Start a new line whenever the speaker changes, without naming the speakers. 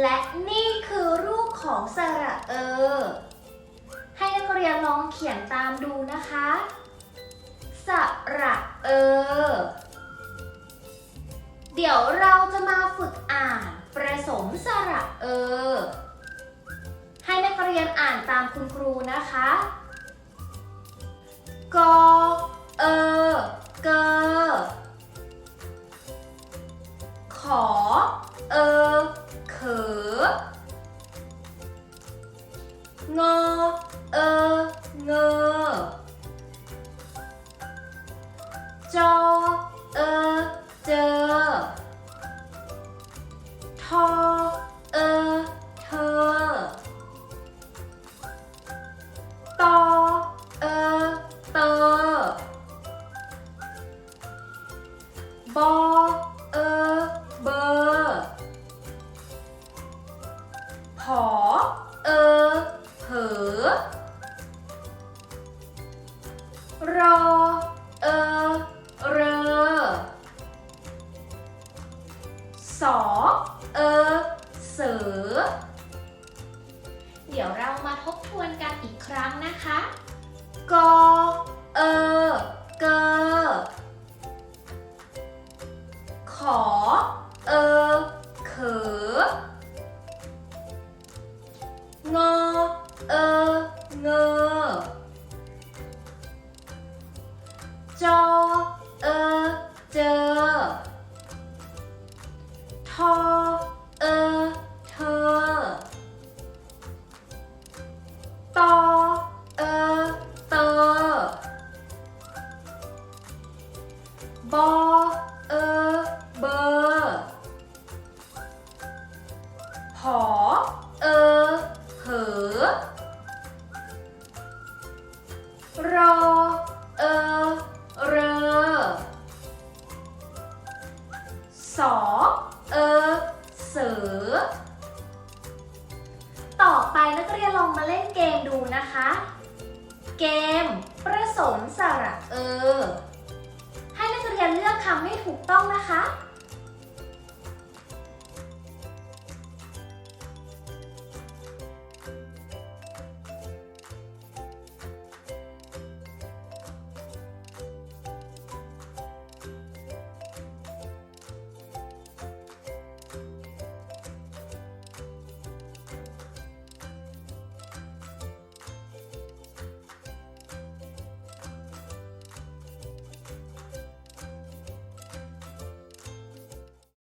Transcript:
และนี่คือรูปของสระเออ ให้นักเรียนลองเขียนตามดูนะคะ สระเออ เดี๋ยวเราจะมาฝึกอ่านประสมสระเออ ให้นักเรียนอ่านตามคุณครูนะคะ กอ เออ เกอ ขอ เออเขอ งอเออเงอจอเอ เออเสือ เดี๋ยวเรามาทบทวนกันอีกครั้งนะคะ กอ เออ เกอ ขอ เออ เของอ เออ เงอ จอ เออ เจอ ทอ ตอเออเตอบอเออเบอร์ผอเออเผอรอเออเรอสอเออเสือต่อไปนักเรียน องมาเล่นเกมดูนะคะ เกมประสมสระเออ ให้นักเรียนเลือกคำให้ถูกต้องนะคะ